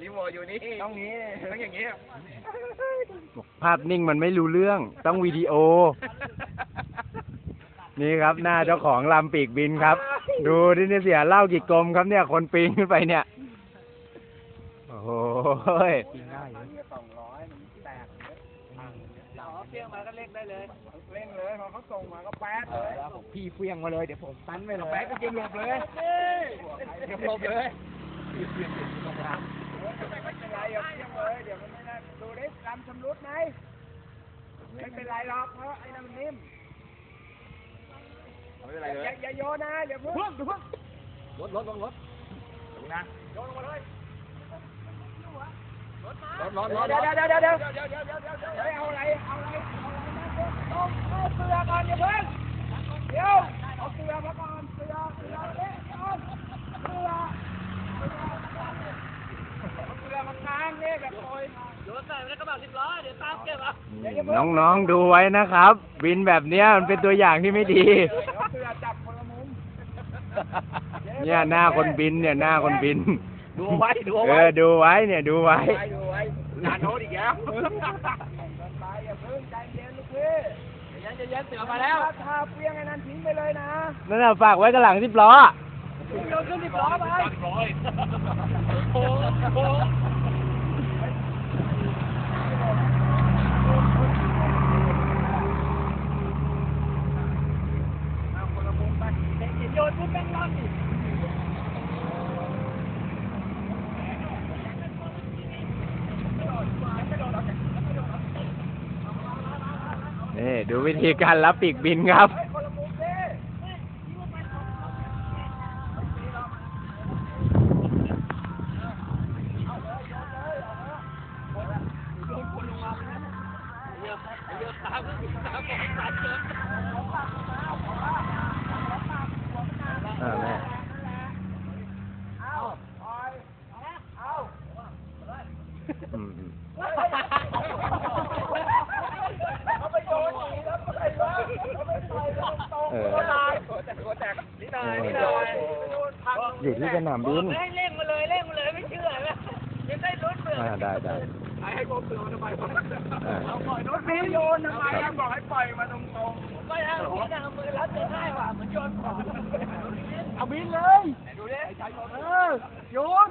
รีโมทอยู่นี่ต้องนี้ต้องอย่างนี้ภาพนิ่งมันไม่รู้เรื่อง ต้องวิดีโอ นี่ครับ หน้าเจ้าของลำปีกบินครับ ดูดิเนี่ยเสียเหล่ากี่กลมครับเนี่ย คนปีนขึ้นไปเนี่ย โอ้โหยสองร้อยมันแตกเราเฟี้ยงมาก็เล่นได้เลยเล่นเลยพอเขาส่งมาก็แป๊ดเลยพี่เฟี้ยงมาเลยเดี๋ยวผมตันไปเลยแป๊ดก็จะหลบเลยเดี๋ยวหลบเลยไม่ เป็นไรหรอกยังเลยเดี๋ยวมันไม่น่าดูดิลำชำรุดไหมไม่เป็นไรหรอกเพราะไอ้นั่นมันนิ่มไไรเอย่าอย่าโยนนะเดี๋ยวพึ่งเถพึ่งรถรถลงรถลงนะโยนลงมาเลยรถมารถรถเดี๋ยวเดี๋ยวเดี๋ยวเดี๋ยวเดี๋ยวเดี๋ยวเดี๋ยวเอาอะไรเอาอะไรเอาอะไรนะลง โยนใส่ในกระบะสิบล้อเดี๋ยวตามเก็บอะน้องๆดูไว้นะครับ บินแบบเนี้ยมันเป็นตัวอย่างที่ไม่ดีเอาเสือจับคนละมุมเนี่ยหน้าคนบินเนี่ยหน้าคนบิน ดูเอาไว้ดูเอาเอไว้อดูไว้เนี่ยดูไว้ไปดูไว้งานโน้ตอีกแล้วไปอย่าเพิ่งใจเย็นลูกพี่ยันจะยันเสือมาแล้วถ้าเปรี้ยงไอ้นั้นทิ้งไปเลยนะนั่นน่ะฝากไว้กับหลังสิบล้อ โยนขึ้นสิบล้อไป ร้อย คุณเป็ลอนนี่ดูวิธีการรับปีกบินครับเยอะตามเยอะตามของสายเกิน น่อยอยู่ที่สนามบินให้เร่งมาเลยเร่งมาเลยไม่เชื่อไหมยังได้ลุ้นเปลือกอ่าได้ได้ให้พวกเปลือกทำไมอ่าเอาปล่อยรถไม่โยนทำไมอะบอกให้ปล่อยมาตรงๆไม่เอาพี่จะเอามือรับจะง่ายกว่าเหมือนโยนของเอาบินเลยดูดิเออโยน